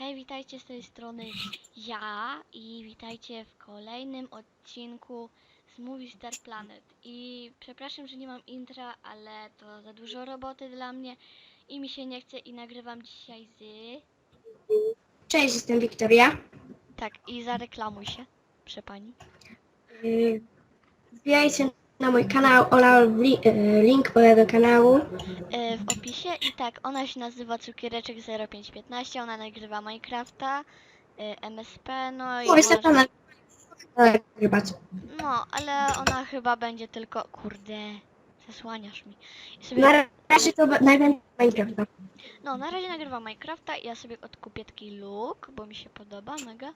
Hej, witajcie z tej strony ja i witajcie w kolejnym odcinku z Movie Star Planet. I przepraszam, że nie mam intra, ale to za dużo roboty dla mnie i mi się nie chce i nagrywam dzisiaj z... Cześć, jestem Wiktoria. Tak, i zareklamuj się, proszę pani. Yy, Wbijajcie na mój kanał, Ola li, yy, link mojego kanału. E, w opisie i tak, ona się nazywa Cukiereczek 0515, ona nagrywa Minecrafta, e, MSP, no i... Jestem może-. No, ale ona chyba będzie tylko... Kurde, zasłaniasz mi. I sobie... Na razie to najpierw Minecrafta. No, na razie nagrywam Minecrafta i ja sobie odkupię taki look, bo mi się podoba mega.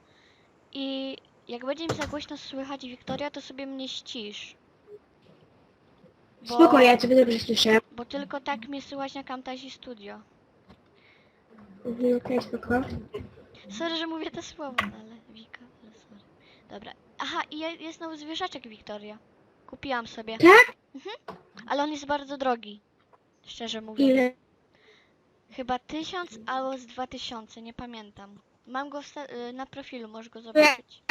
I jak będzie mi za głośno słychać Wiktoria, to sobie mnie ścisz. Bo, Spoko, ja ciebie dobrze słyszę. bo tylko tak mnie słychać na Camtasia Studio. Mhm, Okej, spoko. Sorry, że mówię te słowa, no ale Wika, ale sorry. Dobra. Aha, i je- jest nowy zwierzaczek Wiktoria. Kupiłam sobie. Tak? Ale on jest bardzo drogi. Szczerze mówiąc. Ile? Chyba tysiąc albo z dwa tysiące, nie pamiętam. Mam go w sta- y, na profilu, możesz go zobaczyć.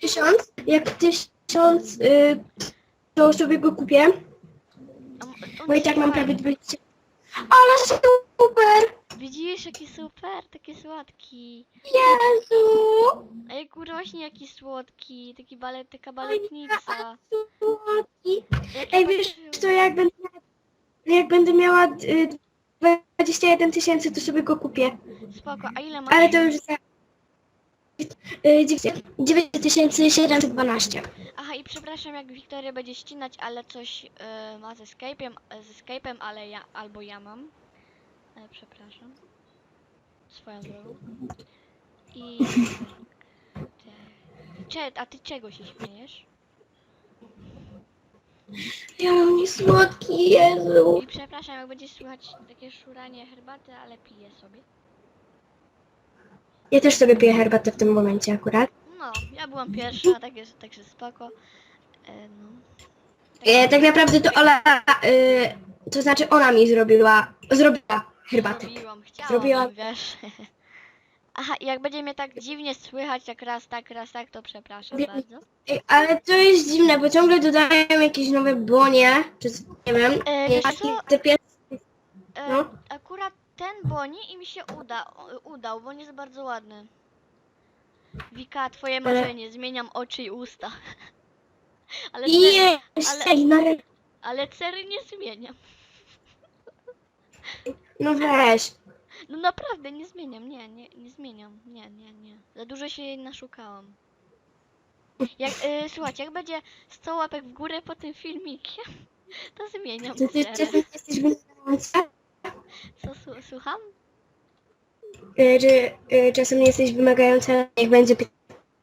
Tysiąc? Jak tysiąc, yy, to sobie go kupię. Bo i tak mam prawie 20. Ale super! Widzisz, jaki super, taki słodki. Jezu! Ej, kurwaśnie jaki słodki, taki balet, taka baletnica. Słodki. Jaki Ej, wiesz patrzył. co, jak będę miała, jak będę miała y, 21 tysięcy, to sobie go kupię. Spoko, a ile masz? Ale to już za... y, 9712. Aha, i przepraszam, jak Wiktoria będzie ścinać, ale coś y, ma ze Skype'em, ze Skype'em, ale ja, albo ja mam. E, przepraszam. Swoją drogą. I... Cze, a ty czego się śmiejesz? Ja jest słodki, Jezu. I przepraszam, jak będzie słychać takie szuranie herbaty, ale piję sobie. Ja też sobie piję herbatę w tym momencie akurat. No, ja byłam pierwsza, tak jest, także spoko. E, no. E, tak naprawdę to Ola, y, to znaczy ona mi zrobiła, zrobiła herbatę. Zrobiłam, chciałam, Zrobiłam. wiesz. Aha, jak będzie mnie tak dziwnie słychać, jak raz tak, raz tak, to przepraszam Wiem. bardzo. Ej, ale to jest dziwne, bo ciągle dodają jakieś nowe bonie, czy nie wiem. E, wiesz jakieś co? te pies... E, No. Akurat ten boni i mi się uda, udał, bo nie jest bardzo ładny. Wika, twoje marzenie, zmieniam oczy i usta. Ale, cer, Nie, ale- ale cery nie zmieniam. No weź. No naprawdę, nie zmieniam, nie, nie, nie zmieniam, nie, nie, nie. Za dużo się jej naszukałam. Jak, y, słuchajcie, jak będzie 100 łapek w górę po tym filmikiem, to zmieniam To ty jesteś? Co, su- słucham? Y, Czy y, czasem nie jesteś wymagająca, niech będzie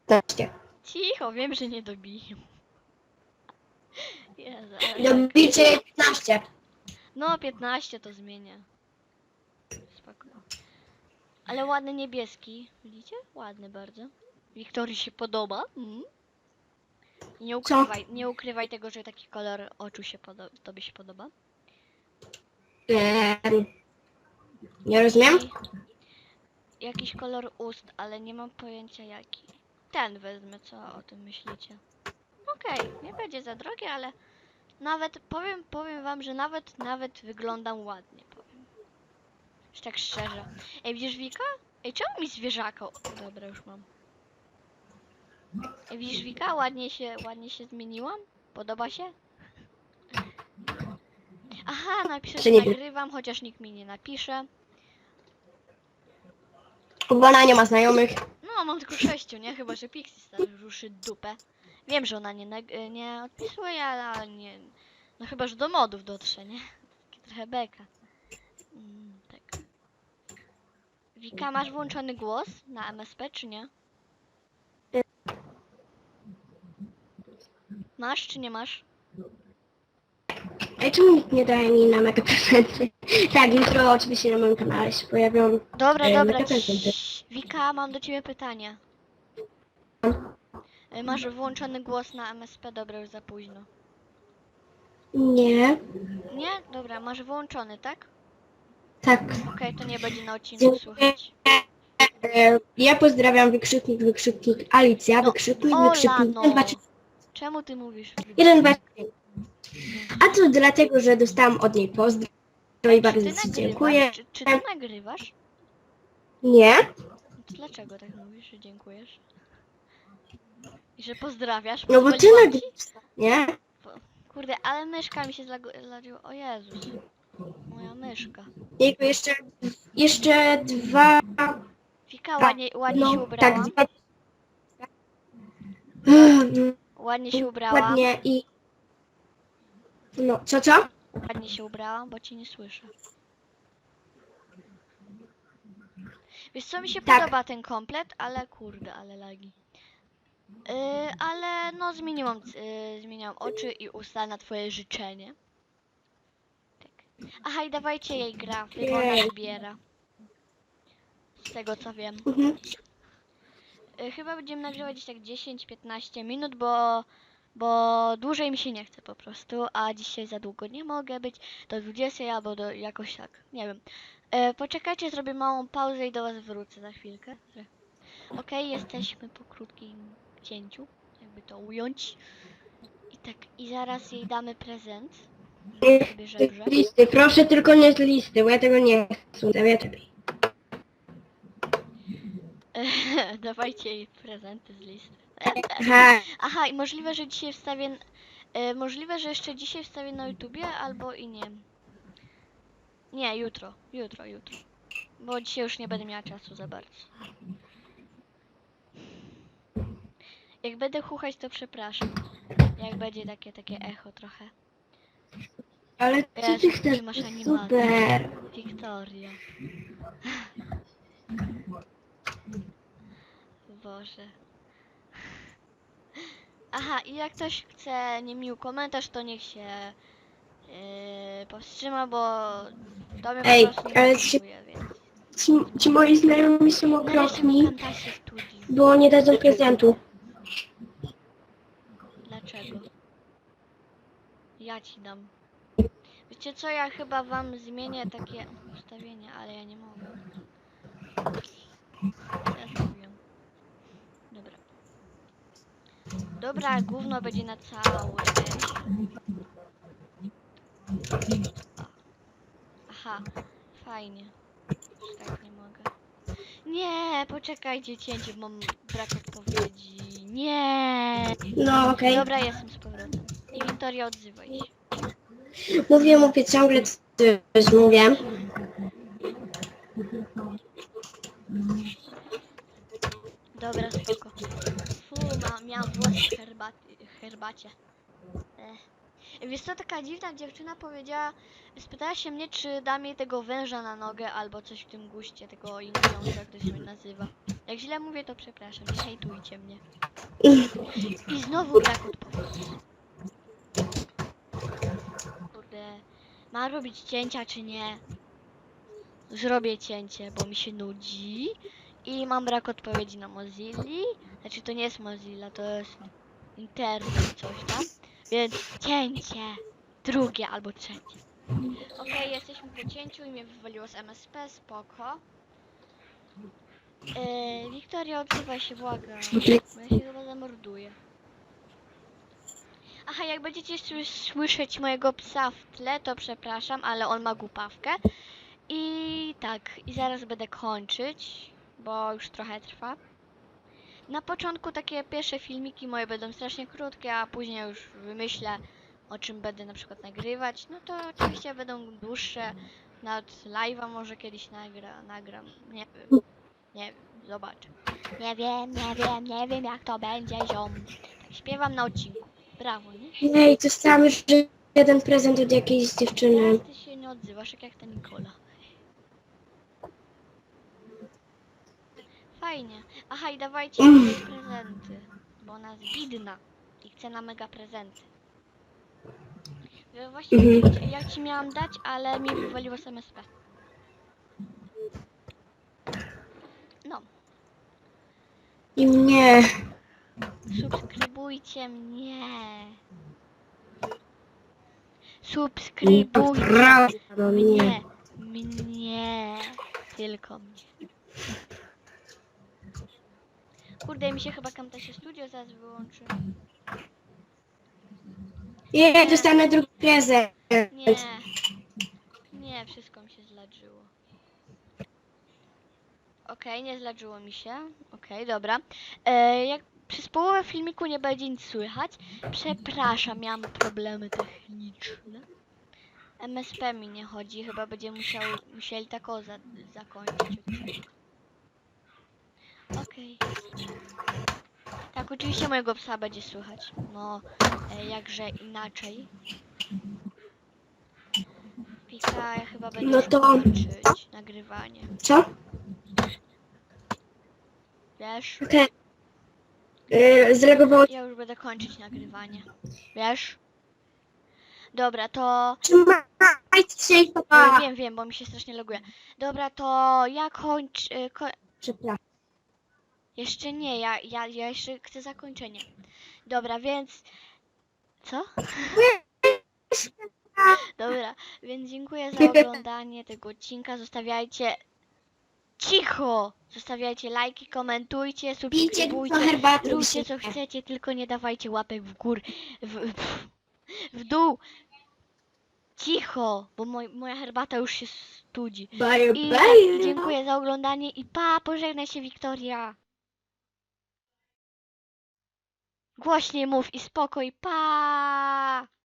15. Cicho, wiem, że nie dobiję. Jezu, ale. Dobicie 15. No, 15 to zmienię. Spoko. Ale ładny niebieski. Widzicie? Ładny bardzo. Wiktorii się podoba. Mm. I Nie ukrywaj, nie ukrywaj tego, że taki kolor oczu się podoba, tobie się podoba. Em, Nie rozumiem? Jakiś kolor ust, ale nie mam pojęcia jaki. Ten wezmę, co o tym myślicie. Okej, nie będzie za drogie, ale nawet powiem, powiem wam, że nawet nawet wyglądam ładnie, powiem. Już tak szczerze. Ej, widzisz Wika? Ej, czemu mi zwierzaka? Dobra, już mam. Ej, widzisz Wika? Ładnie się, ładnie się zmieniłam? Podoba się? Aha, napiszę, że nie- nagrywam, chociaż nikt mi nie napisze. Bo ona nie ma znajomych. No, mam tylko sześciu, nie? Chyba, że Pixie Star ruszy dupę. Wiem, że ona nie, nag- nie odpisuje, ale, ale nie... No chyba, że do modów dotrze, nie? Takie trochę beka. Mm, tak. Wika, masz włączony głos na MSP, czy nie? Masz, czy nie masz? Ej, czemu nikt nie daje mi na mega prezenty? Tak, jutro oczywiście na moim kanale się pojawią. Dobra, Ej, dobra. mega prezenty. ciii. Wika, mam do ciebie pytanie. E, Masz włączony głos na MSP? Dobra, już za późno. Nie. Nie? Dobra, masz włączony, tak? Tak. Okej, to nie będzie na odcinku Dziękuję. słuchać. E, ja pozdrawiam wykrzyknik, wykrzyknik Alicja, No, wykrzyknik, Ola, wykrzyknik no. 1, 2, 3, Czemu ty mówisz? 1, 2, 3. A to dlatego, że dostałam od niej pozdrow i Czy bardzo ty ci nagrywasz? dziękuję. Czy, czy ty nagrywasz? Nie? To dlaczego tak mówisz, że dziękujesz? I że pozdrawiasz? No bo ty Pozwoliłam ci? nagrywasz, nie? Kurde, ale myszka mi się zladziła. O Jezus. Moja myszka. Jego jeszcze, jeszcze dwa, Fika, ładnie, ładnie się no tak, dwa. Ładnie się ubrałam. Ładnie i... No, co, co? Ładnie się ubrałam, bo cię nie słyszę. Wiesz co, mi się Tak. podoba ten komplet, ale kurde, ale lagi. Yy, ale no zmieniłam, yy, oczy i usta na twoje życzenie. Tak. Aha, i dawajcie jej grafy, bo ona Jej. zbiera. Z tego co wiem. Mhm. Y, Chyba będziemy nagrywać gdzieś tak 10-15 minut, bo, bo dłużej mi się nie chce po prostu, a dzisiaj za długo nie mogę być do 20 albo do jakoś tak, nie wiem. E, poczekajcie, zrobię małą pauzę i do was wrócę za chwilkę. Okej, jesteśmy po krótkim cięciu, jakby to ująć. I tak, i zaraz jej damy prezent. Sobie żebrze. Z listy, proszę tylko nie z listy, bo ja tego nie chcę. Ja lepiej. Dawajcie jej prezenty z listy. Aha, Aha, i możliwe, że dzisiaj wstawię. E, możliwe, że jeszcze dzisiaj wstawię na YouTubie, albo i nie. Nie, jutro, jutro, jutro. Bo dzisiaj już nie będę miała czasu za bardzo. Jak będę chuchać, to przepraszam. Jak będzie takie, takie echo trochę. ale co ty chcesz? masz animację. Super. Wiktoria. Boże. Aha, i jak ktoś chce niemiły komentarz, to niech się yy, powstrzyma, bo to mnie Ej, po prostu nie ale pasuje, więc... Ci, ci moi znajomi są okropni, mam Kantasię w studiu. bo nie dadzą prezentu. Dlaczego? Ja ci dam. Wiecie co, ja chyba wam zmienię takie ustawienia, ale ja nie mogę. Co ja zrobiłem? Dobra. Dobra, gówno będzie na. O. Aha, fajnie. Tak nie mogę. Nie, poczekajcie cięcie, mam brak odpowiedzi. Nie. No okej. Dobra, jestem z powrotem. I Wiktoria, odzywaj się. Mówię, mówię ciągle coś mówię. Dobra, spoko. Fu, ma, miałam włos w herbaty, herbacie. Ech. Wiesz co, taka dziwna dziewczyna powiedziała, spytała się mnie, czy dam jej tego węża na nogę, albo coś w tym guście, tego inkląsa, jak to się nazywa. Jak źle mówię, to przepraszam, nie hejtujcie mnie. I znowu brak odpowiedzi. Kurde, mam robić cięcia, czy nie? Zrobię cięcie, bo mi się nudzi. I mam brak odpowiedzi na Mozilli. Znaczy to nie jest Mozilla, to jest internet coś tam. Więc cięcie. Drugie albo trzecie. Okej, jesteśmy po cięciu i mnie wywaliło z MSP, spoko. Yy, Wiktoria, się, błagam. Bo ja się chyba zamorduję. Aha, jak będziecie sły- słyszeć mojego psa w tle, to przepraszam, ale on ma głupawkę. I tak, i zaraz będę kończyć, bo już trochę trwa. Na początku takie pierwsze filmiki moje będą strasznie krótkie, a później już wymyślę o czym będę na przykład nagrywać. No to oczywiście będą dłuższe, nawet live'a może kiedyś nagra, nagram, nie wiem, nie wiem, zobaczę. Nie wiem, nie wiem, nie wiem jak to będzie, ziom. Tak śpiewam na odcinku. Brawo, nie? Ej, dostałam już jeden prezent od jakiejś dziewczyny. Ty się nie odzywasz, jak, jak ta Nikola. Fajnie. Aha, i dawajcie jej prezenty, bo ona jest bidna i chce na mega prezenty. Ja Właśnie Mhm. ja ci miałam dać, ale mi wywaliło z MSP. No, I mnie. subskrybujcie mnie. Subskrybujcie do mnie. mnie. Mnie. Tylko mnie. Kurde, mi się chyba Camtasia Studio zaraz wyłączy. Nie, dostanę drugi prezent. Nie. Nie, wszystko mi się zladżyło. Okej, nie zladżyło mi się. Okej, dobra. E, jak przez połowę filmiku nie będzie nic słychać, przepraszam, miałam problemy techniczne. MSP mi nie chodzi, chyba będzie musiał, musieli tak o za, zakończyć Okej. Tak, oczywiście mojego psa będzie słychać. No, e, jakże inaczej. Pika, ja chyba będę No to- kończyć nagrywanie. Co? Wiesz? Okej. Yy, Zreagowało Ja już będę kończyć nagrywanie. Wiesz? Dobra, to... Trzymajcie się i Ja pa. wiem, wiem, bo mi się strasznie loguje. Dobra, to ja kończ... y, Ko... Przepraszam. Jeszcze nie, ja, ja, ja jeszcze chcę zakończenie. Dobra, więc... Co? Dobra, więc dziękuję za oglądanie tego odcinka. Zostawiajcie... Cicho! Zostawiajcie lajki, komentujcie, subskrybujcie. Róbcie co chcecie, tylko nie dawajcie łapek w gór, w, w, w dół. Cicho, bo moj, moja herbata już się studzi. Bye, I bye. dziękuję za oglądanie i pa, pożegnaj się Wiktoria. Głośniej mów i spokój, pa.